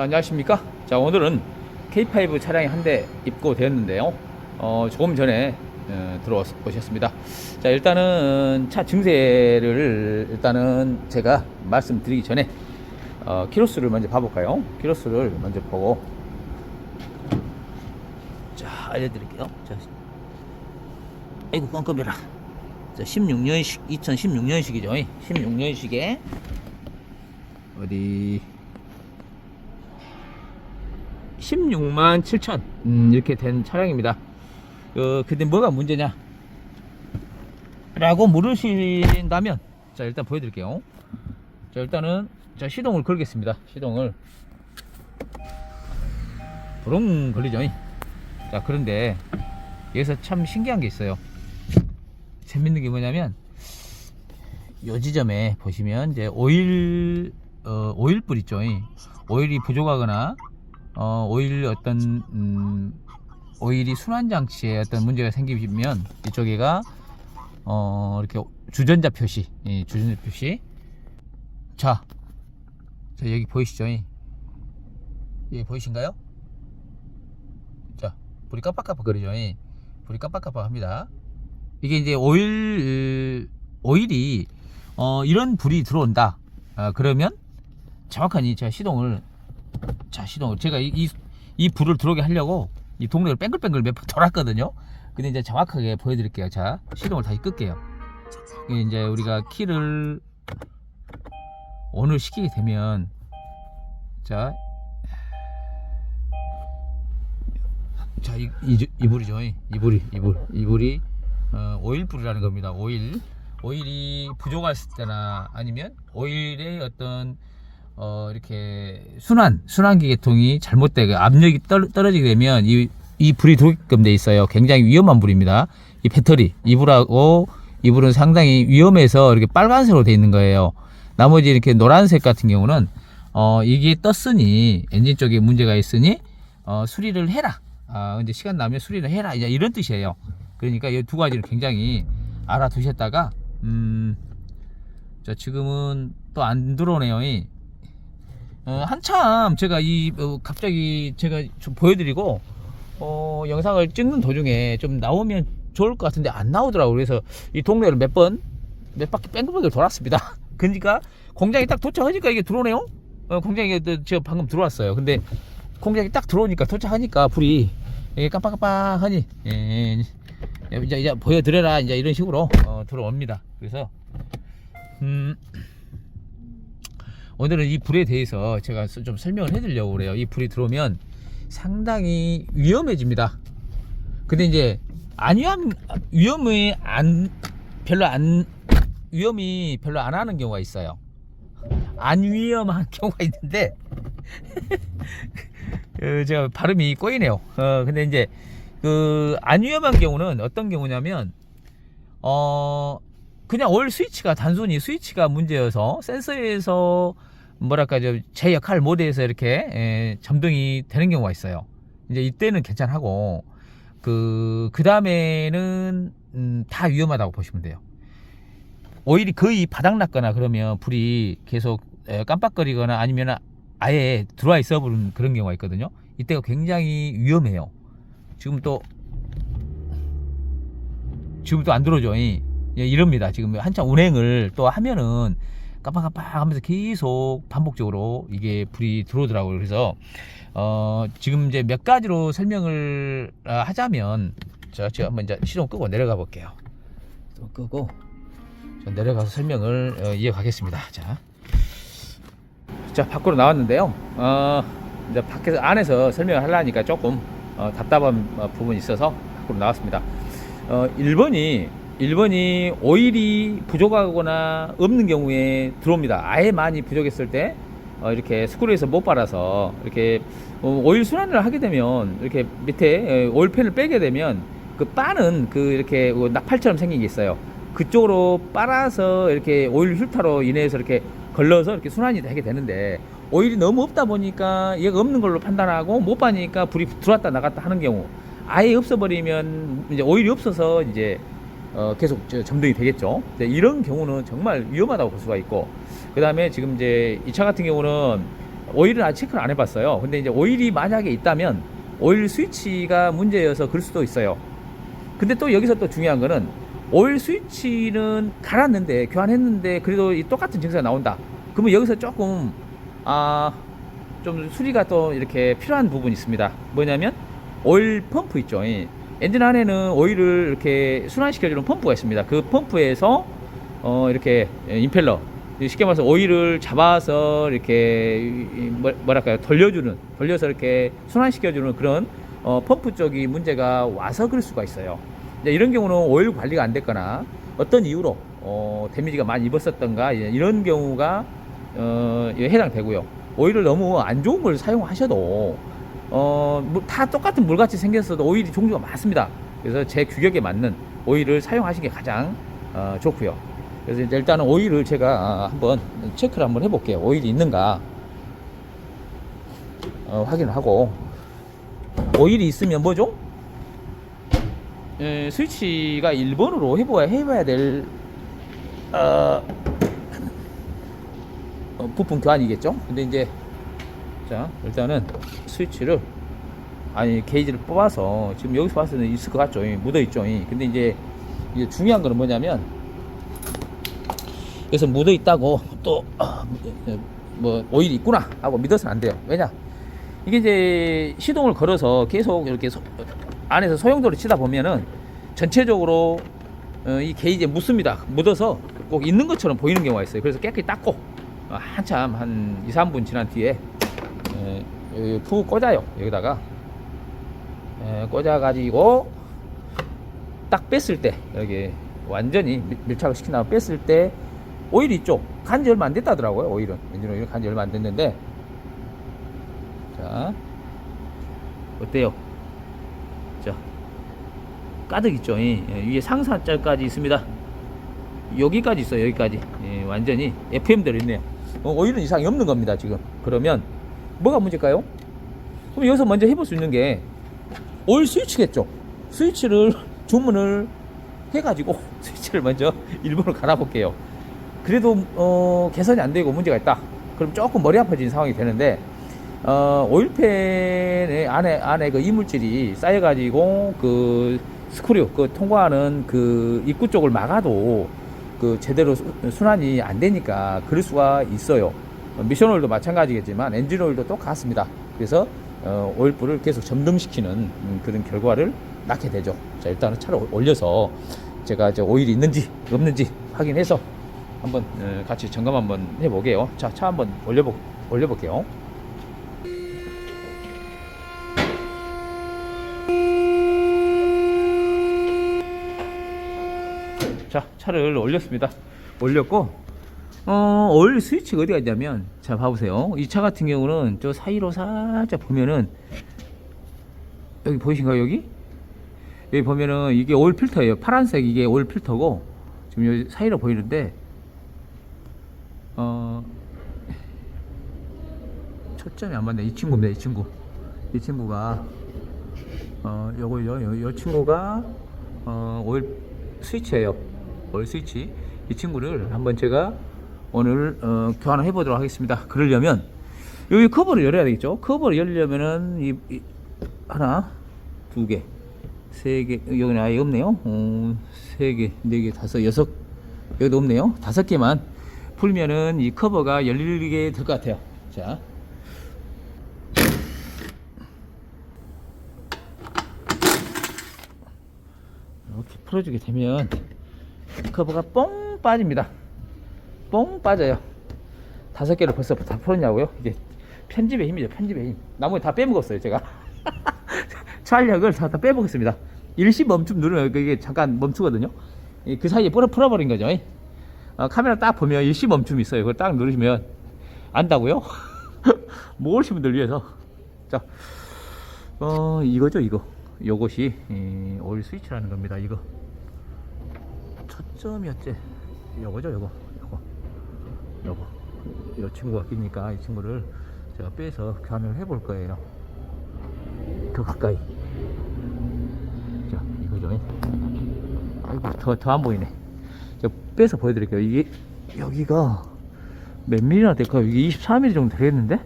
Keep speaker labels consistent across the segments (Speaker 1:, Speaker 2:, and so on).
Speaker 1: 자, 안녕하십니까? 자, 오늘은 K5 차량이 한 대 입고되었는데요. 어, 조금 전에 어, 들어오셨습니다. 자, 일단은 차 증세를 일단은 제가 말씀드리기 전에 어, 키로수를 먼저 봐볼까요? 키로수를 먼저 보고 자, 알려드릴게요. 자, 아이고 깜깜해라. 자, 16년식 2016년식이죠. 16년식에 어디 16만 7천 음, 이렇게 된 차량입니다. 어, 근데 뭐가 문제냐? 라고 물으신다면 자 일단 보여드릴게요. 자 일단은 자 시동을 걸겠습니다. 시동을 부릉 걸리죠. 자 그런데 여기서 참 신기한 게 있어요. 재밌는 게 뭐냐면 요 지점에 보시면 이제 오일 어, 오일 뿌 있죠. 오일이 부족하거나 어, 오일 어떤 음, 오일이 순환 장치에 어떤 문제가 생기면 이쪽에가 어, 이렇게 주전자 표시, 예, 주전자 표시. 자, 자 여기 보이시죠? 여기 보이신가요? 자, 불이 깜빡깜빡거리죠? 예. 불이 깜빡깜빡합니다. 이게 이제 오일 오일이 어, 이런 불이 들어온다. 아, 그러면 정확한 이 제가 시동을 자 시동을 제가 이, 이, 이 불을 들어오게 하려고 이 동네를 뺑글뺑글 몇 번 돌았거든요 근데 이제 정확하게 보여드릴게요 자 시동을 다시 끌게요 이제 우리가 키를 온을 시키게 되면 자 자, 이, 이, 이 불이죠. 이 불이, 이 불. 이 불이, 어, 오일 불이라는 겁니다. 오일. 오일이 부족했을 때나 아니면 오일의 어떤 어, 이렇게 순환, 순환기 계통이 잘못되고 압력이 떨, 떨어지게 되면 이, 이 불이 들어오게끔 돼 있어요. 굉장히 위험한 불입니다. 이 배터리, 이 불하고 이 불은 상당히 위험해서 이렇게 빨간색으로 돼 있는 거예요. 나머지 이렇게 노란색 같은 경우는 어, 이게 떴으니 엔진 쪽에 문제가 있으니 어, 수리를 해라. 아, 근데 시간 나면 수리를 해라. 이제 이런 뜻이에요. 그러니까 이 두 가지를 굉장히 알아두셨다가 음, 자 지금은 또 안 들어오네요. 이. 어, 한참 제가 이 어, 갑자기 제가 좀 보여드리고 어, 영상을 찍는 도중에 좀 나오면 좋을 것 같은데 안 나오더라고요. 그래서 이 동네를 몇 번 몇 바퀴 뺑글뺑글 돌았습니다. 그러니까 공장이 딱 도착하니까 이게 들어오네요. 어, 공장에 또 제가 방금 들어왔어요. 근데 공장이 딱 들어오니까 도착하니까 불이 이게 깜빡깜빡하니 예, 이제 이제 보여드려라 이제 이런 식으로 어, 들어옵니다. 그래서 음. 오늘은 이 불에 대해서 제가 좀 설명을 해드리려고 그래요. 이 불이 들어오면 상당히 위험해집니다. 근데 이제 안 위험 위험이 안 별로 안 위험이 별로 안 하는 경우가 있어요. 안 위험한 경우가 있는데 그 제가 발음이 꼬이네요. 어 근데 이제 그 안 위험한 경우는 어떤 경우냐면 어 그냥 올 스위치가 단순히 스위치가 문제여서 센서에서 뭐랄까 제 역할 모드에서 이렇게 에, 점등이 되는 경우가 있어요. 이제 이때는 괜찮하고 그 그 다음에는 음, 다 위험하다고 보시면 돼요. 오일이 거의 바닥났거나 그러면 불이 계속 에, 깜빡거리거나 아니면 아예 들어와 있어 버린 그런 경우가 있거든요. 이때가 굉장히 위험해요. 지금 또 지금 또 안 들어오죠. 이, 예, 이럽니다. 지금 한참 운행을 또 하면은 깜빡깜빡 하면서 계속 반복적으로 이게 불이 들어오더라고요. 그래서 어, 지금 이제 몇 가지로 설명을 아, 하자면 제가 지금 한번 이제 시동 끄고 내려가 볼게요. 또 끄고 저 내려가서 설명을 어, 이어가겠습니다. 자, 자 밖으로 나왔는데요. 어, 이제 밖에서 안에서 설명을 하려니까 조금 어, 답답한 어, 부분이 있어서 밖으로 나왔습니다. 어, 1번이 1번이 오일이 부족하거나 없는 경우에 들어옵니다. 아예 많이 부족했을 때 어, 이렇게 스크루에서 못 빨아서 이렇게 어, 오일 순환을 하게 되면 이렇게 밑에 어, 오일팬을 빼게 되면 그 빠는 그 이렇게 어, 나팔처럼 생긴 게 있어요. 그쪽으로 빨아서 이렇게 오일 휴타로 인해서 이렇게 걸러서 이렇게 순환이 되게 되는데 오일이 너무 없다 보니까 얘가 없는 걸로 판단하고 못 빠니까 불이 들어왔다 나갔다 하는 경우 아예 없어버리면 이제 오일이 없어서 이제 어, 계속 저 점등이 되겠죠. 이런 경우는 정말 위험하다고 볼 수가 있고, 그 다음에 지금 이제 이 차 같은 경우는 오일은 아직 체크를 안 해봤어요. 근데 이제 오일이 만약에 있다면 오일 스위치가 문제여서 그럴 수도 있어요. 근데 또 여기서 또 중요한 거는 오일 스위치는 갈았는데 교환했는데 그래도 이 똑같은 증상이 나온다. 그러면 여기서 조금 아 좀 수리가 또 이렇게 필요한 부분이 있습니다. 뭐냐면 오일 펌프 있죠. 이 엔진 안에는 오일을 이렇게 순환시켜주는 펌프가 있습니다. 그 펌프에서 어 이렇게 임펠러 쉽게 말해서 오일을 잡아서 이렇게 뭐- 뭐랄까요 돌려주는 돌려서 이렇게 순환시켜주는 그런 어, 펌프 쪽이 문제가 와서 그럴 수가 있어요. 이런 경우는 오일 관리가 안 됐거나 어떤 이유로 어, 데미지가 많이 입었었던가 예, 이런 경우가 어, 예, 해당되고요. 오일을 너무 안 좋은 걸 사용하셔도 어, 뭐, 다 똑같은 물같이 생겼어도 오일이 종류가 많습니다. 그래서 제 규격에 맞는 오일을 사용하시는 게 가장 어, 좋고요. 그래서 일단은 오일을 제가 아, 한번 체크를 한번 해볼게요. 오일이 있는가 어, 확인을 하고 오일이 있으면 뭐죠? 에, 스위치가 1번으로 해봐야 해봐야 될 어, 어, 부품 교환이겠죠? 근데 이제 자 일단은 스위치를 아니 게이지를 뽑아서 지금 여기서 봤을 때는 있을 것 같죠? 이 묻어 있죠? 이. 근데 이제 이제 중요한 거는 뭐냐면 여기서 묻어 있다고 또 뭐 오일이 있구나 하고 믿어서는 안 돼요. 왜냐? 이게 이제 시동을 걸어서 계속 이렇게 소- 안에서 소용돌이 치다 보면은 전체적으로 어, 이 게이지에 묻습니다. 묻어서 꼭 있는 것처럼 보이는 경우가 있어요. 그래서 깨끗이 닦고 어, 한참 한 2, 3분 지난 뒤에 에, 여기 푹 꽂아요. 여기다가 에, 꽂아가지고 딱 뺐을 때 여기 완전히 밀- 밀착을 시키나 뺐을 때 오일 있죠. 간지 얼마 안 됐다더라고요. 오일은 엔진 오일은 간지 얼마 안 됐는데 자 어때요? 자 가득 있죠. 이, 예, 위에 상사절까지 있습니다. 여기까지 있어요. 여기까지 예, 완전히 FM대로 있네요. 어, 오일은 이상이 없는 겁니다. 지금 그러면 뭐가 문제일까요? 그럼 여기서 먼저 해볼 수 있는 게 오일 스위치겠죠. 스위치를 주문을 해가지고 스위치를 먼저 일본으로 갈아볼게요. 그래도 어, 개선이 안 되고 문제가 있다. 그럼 조금 머리 아파지는 상황이 되는데 어, 오일팬의 안에 안에 그 이물질이 쌓여가지고 그 스크류 그 통과하는 그 입구 쪽을 막아도 그 제대로 수- 순환이 안 되니까 그럴 수가 있어요. 어, 미션 오일도 마찬가지겠지만 엔진 오일도 똑같습니다. 그래서 어, 오일불을 계속 점등시키는 음, 그런 결과를 낳게 되죠. 자 일단은 차를 올려서 제가 이제 오일이 있는지 없는지 확인해서 한번 어, 같이 점검 한번 해보게요. 자, 차 한번 올려보, 올려볼게요. 자, 차를 올렸습니다. 올렸고, 어, 오일 스위치가 어디가 있냐면, 자, 봐보세요. 이 차 같은 경우는 저 사이로 살짝 보면은, 여기 보이신가요, 여기? 여기 보면은 이게 오일 필터예요. 파란색 이게 오일 필터고, 지금 여기 사이로 보이는데, 어, 초점이 안 맞네. 이 친구입니다, 이 친구. 이 친구가, 어, 요거 요, 요, 요 친구가, 어, 오일 스위치예요. 오일 스위치. 이 친구를 한번 제가 오늘, 어, 교환을 해보도록 하겠습니다. 그러려면, 여기 커버를 열어야 되겠죠? 커버를 열려면은, 이, 이 하나, 두 개, 세 개, 여기는 아예 없네요. 어, 세 개, 네 개, 다섯, 여섯, 여기도 없네요. 다섯 개만 풀면은 이 커버가 열리게 될 것 같아요. 자. 이렇게 풀어주게 되면 커버가 뽕 빠집니다. 뽕 빠져요. 다섯 개를 벌써 다 풀었냐고요? 이게 편집의 힘이죠. 편집의 힘. 나머지 다 빼먹었어요. 제가. 촬영을 다, 다 빼먹었습니다. 일시 멈춤 누르면 그게 잠깐 멈추거든요. 이- 그 사이에 풀어, 풀어버린 거죠. 어, 카메라 딱 보면 일시 멈춤이 있어요. 그걸 딱 누르시면 안다고요? 모르신 분들 위해서. 자, 어, 이거죠, 이거. 요것이 이, 오일 스위치라는 겁니다. 이거. 초점이었지. 요거죠, 요거. 요거. 요 친구가 끼니까 이 친구를 제가 빼서 교환을 해볼 거예요. 더 가까이. 자, 이거죠. 아이고, 더, 더 안 보이네. 제가 빼서 보여드릴게요. 이게, 여기가 몇 밀리나 될까요? 이게 24mm 정도 되겠는데?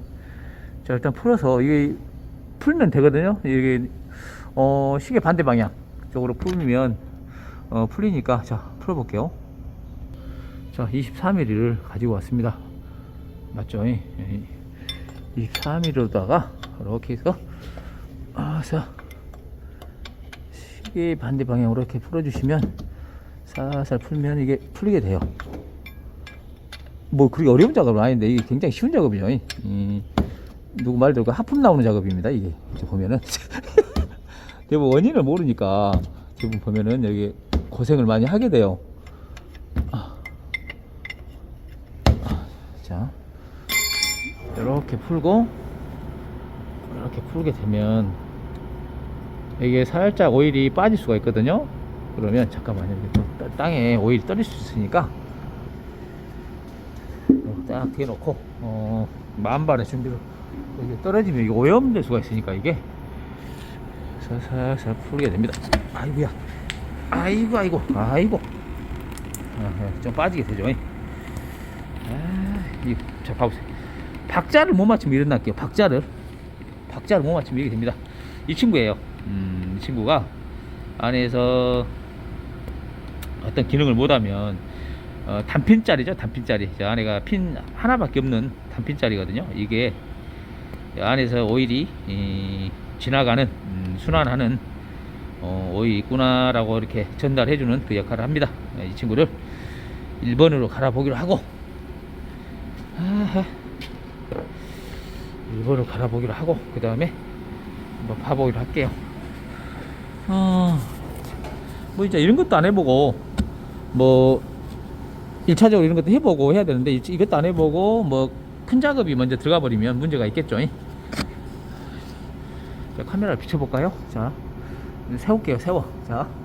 Speaker 1: 자 일단 풀어서 이게 풀면 되거든요 이게 어 시계 반대 방향 쪽으로 풀면 어 풀리니까 자 풀어볼게요 자 23mm를 가지고 왔습니다. 맞죠? 23mm로다가 이렇게 해서 아자 시계 반대 방향으로 이렇게 풀어주시면 살살 풀면 이게 풀리게 돼요. 뭐 그렇게 어려운 작업은 아닌데 이게 굉장히 쉬운 작업이죠. 이, 누구 말대로 그 하품 나오는 작업입니다 이게. 보면은. 대부분 원인을 모르니까 대부분 보면은 여기 고생을 많이 하게 돼요 아. 아, 자 이렇게 풀고 이렇게 풀게 되면 이게 살짝 오일이 빠질 수가 있거든요. 그러면 잠깐만요. 땅에 오일이 떨어질 수 있으니까 어, 딱 대놓고 어, 만발의 준비를 이게 떨어지면 이게 오염될 수가 있으니까 이게 살살살 풀게 됩니다. 아이고야. 아이고 아이고. 아이고. 아, 예, 좀 빠지게 되죠. 아, 이, 자 봐보세요 박자를 못 맞추면 일어날게요. 박자를. 박자를 못 맞추면 이렇게 됩니다. 이 친구예요. 음, 이 친구가 안에서 어떤 기능을 못하면 어, 단핀짜리죠 단핀짜리. 저 안에가 핀 하나밖에 없는 단핀짜리거든요. 이게 안에서 오일이 이, 지나가는 음, 순환하는 어, 오일이 있구나라고 이렇게 전달해주는 그 역할을 합니다. 네, 이 친구를 1번으로 갈아보기로 하고. 아하. 1번으로 갈아보기로 하고 그 다음에 한번 봐보기로 할게요 어, 뭐 이제 이런 것도 안 해보고 뭐 1차적으로 이런 것도 해보고 해야 되는데 이- 이것도 안 해보고 뭐 큰 작업이 먼저 들어가 버리면 문제가 있겠죠 잉? 자 카메라를 비춰볼까요 자 세울게요 세워 자 자.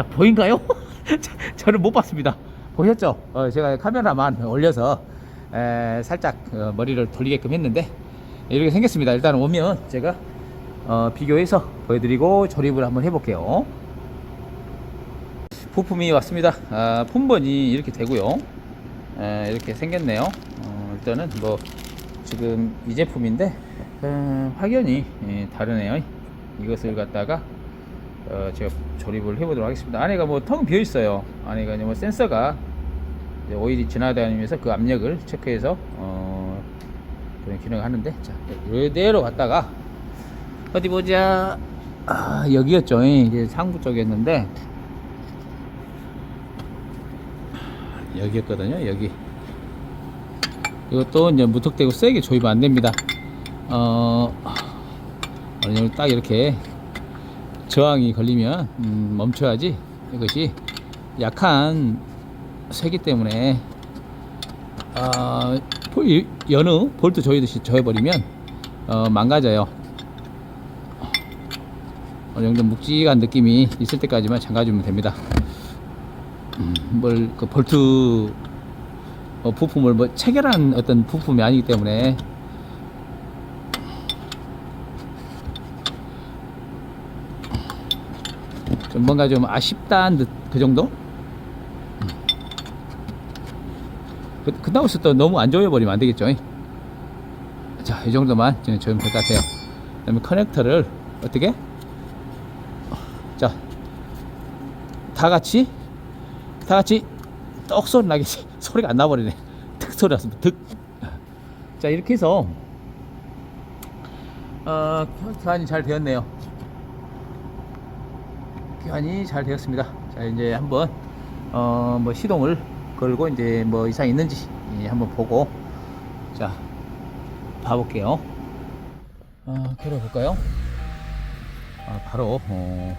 Speaker 1: 자 보인가요? 저- 저는 못 봤습니다. 보셨죠? 어, 제가 카메라만 올려서 에, 살짝 어, 머리를 돌리게끔 했는데 이렇게 생겼습니다. 일단 오면 제가 어, 비교해서 보여드리고 조립을 한번 해볼게요. 부품이 왔습니다. 아, 품번이 이렇게 되고요. 에, 이렇게 생겼네요. 어, 일단은 뭐 지금 이 제품인데 어, 확연히 예, 다르네요. 이것을 갖다가 어, 제가 조립을 해보도록 하겠습니다. 안에가 뭐 텅 비어 있어요. 안에가 이제 뭐 센서가 이제 오일이 지나다니면서 그 압력을 체크해서 어, 그런 기능을 하는데 자 이대로 갔다가 어디 보자. 아, 여기였죠. 이제 상부 쪽이었는데 여기였거든요. 여기. 이것도 이제 무턱대고 세게 조입 안 됩니다. 어, 딱 이렇게 저항이 걸리면 음, 멈춰야지. 이것이 약한 쇠기 때문에 어, 볼- 여느 볼트 조이듯이 조여버리면 어, 망가져요. 어느 정도 묵직한 느낌이 있을 때까지만 잠가주면 됩니다. 음, 뭘그 볼트 어, 부품을 뭐 체결한 어떤 부품이 아니기 때문에 좀 뭔가 좀 아쉽다는 듯 그 정도? 음. 그, 그다고 해서 또 너무 안 조여버리면 안 되겠죠. 자, 이 정도만 지금 조이면 될 것 같아요. 그 다음에 커넥터를 어떻게? 자, 다 같이, 다 같이 떡 소리 나게 소리가 안 나버리네. 득 소리 났습니다. 득. 자, 이렇게 해서, 어, 교환이 잘 되었네요. 교환이 잘 되었습니다. 자 이제 한번 어 뭐 시동을 걸고 이제 뭐 이상 있는지 예, 한번 보고 자 봐볼게요. 아 걸어볼까요? 아 바로 어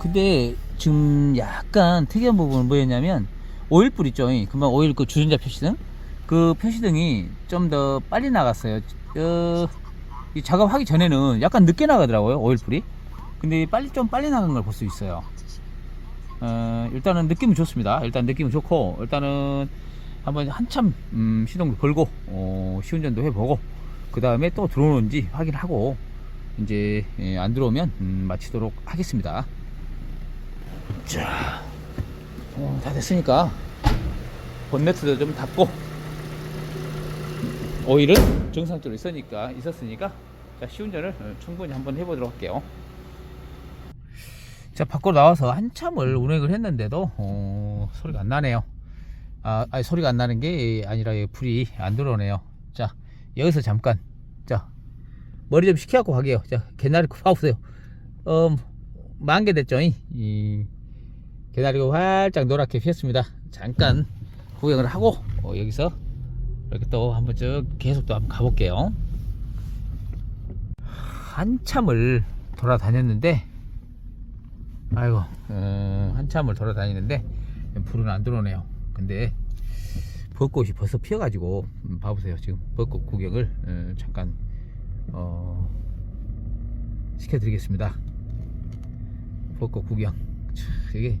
Speaker 1: 근데 지금 약간 특이한 부분은 뭐였냐면 오일불 있죠. 그만 오일 그 주전자 표시등 그 표시등이 좀 더 빨리 나갔어요. 어, 이 작업하기 전에는 약간 늦게 나가더라고요 오일불이. 근데 빨리 좀 빨리 나간 걸 볼 수 있어요. 어, 일단은 느낌은 좋습니다. 일단 느낌은 좋고 일단은 한번 한참 음, 시동을 걸고 어, 시운전도 해보고 그 다음에 또 들어오는지 확인하고 이제 예, 안 들어오면 음, 마치도록 하겠습니다. 자, 어, 다 됐으니까 본네트도 좀 닫고 오일은 정상적으로 있으니까 있었으니까 자 시운전을 어, 충분히 한번 해보도록 할게요. 자 밖으로 나와서 한참을 운행을 했는데도 어, 소리가 안 나네요. 아, 아니, 소리가 안 나는 게 아니라 이 불이 안 들어오네요. 자 여기서 잠깐 자 머리 좀 식혀갖고 가게요. 자 개나리 봐보세요. 어, 만개 됐죠? 이, 이 개나리가 활짝 노랗게 피었습니다. 잠깐 구경을 하고 어, 여기서 이렇게 또 한번 쭉 계속 또 한번 가볼게요. 한참을 돌아다녔는데, 아이고, 어, 한참을 돌아다니는데 불은 안 들어오네요. 근데 벚꽃이 벌써 피어가지고 음, 봐보세요. 지금 벚꽃 구경을 어, 잠깐 어, 시켜드리겠습니다. 벚꽃 구경. 참, 이게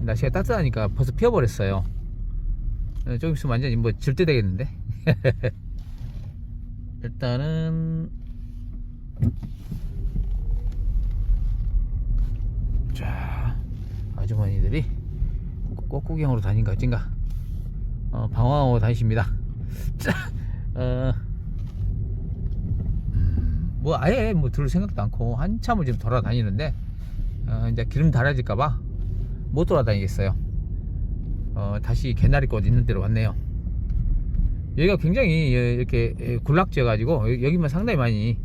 Speaker 1: 날씨가 따뜻하니까 벌써 피어버렸어요. 어, 조금 있으면 완전히 뭐 질대 되겠는데 일단은 자 아주머니들이 꽃구경으로 다닌 것 같은가 어, 방황하고 다니십니다 자, 어, 음, 뭐 아예 뭐 들을 생각도 않고 한참을 지금 돌아다니는데 어, 이제 기름 달아질까봐 못 돌아다니겠어요 어, 다시 개나리꽃 있는 데로 왔네요. 여기가 굉장히 예, 이렇게 예, 군락지어 가지고 여기만 상당히 많이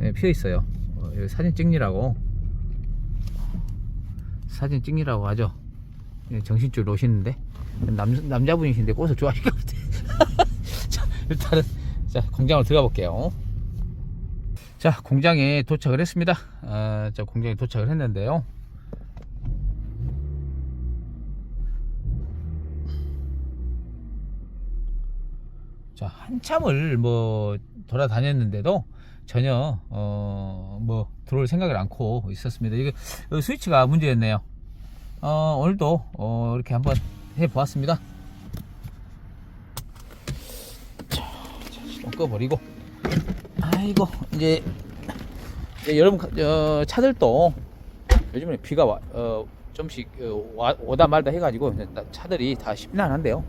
Speaker 1: 예, 피어 있어요. 어, 사진 찍느라고 사진 찍느라고 하죠. 예, 정신줄 오시는데 남, 남자분이신데 꽃을 좋아하실까 보다. 자, 일단은 자 공장으로 들어가 볼게요. 자 공장에 도착을 했습니다. 아, 자 공장에 도착을 했는데요. 자 한참을 뭐 돌아다녔는데도 전혀 어 뭐 들어올 생각을 않고 있었습니다. 이게 이 스위치가 문제였네요. 어 오늘도 어 이렇게 한번 해 보았습니다. 자, 자, 시동 꺼버리고 아이고 이제, 이제 여러분 어, 차들도 요즘에 비가 와, 어, 좀씩 어, 와, 오다 말다 해가지고 차들이 다 심란한데요.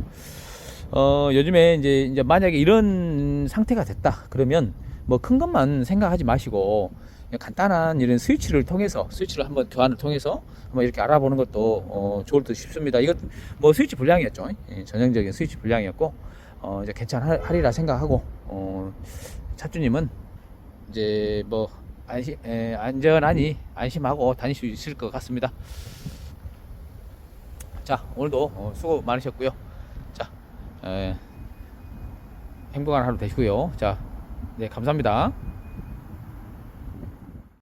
Speaker 1: 어, 요즘에 이제, 이제 만약에 이런 상태가 됐다. 그러면 뭐 큰 것만 생각하지 마시고 간단한 이런 스위치를 통해서 스위치를 한번 교환을 통해서 한번 이렇게 알아보는 것도 어, 좋을 듯 싶습니다. 이것 뭐 스위치 불량이었죠. 예, 전형적인 스위치 불량이었고 어, 이제 괜찮하리라 생각하고 어, 차주님은 이제 뭐 안심, 에, 안전하니 안심하고 다닐 수 있을 것 같습니다. 자 오늘도 어, 수고 많으셨고요. 자 에, 행복한 하루 되시고요. 자, 네, 감사합니다.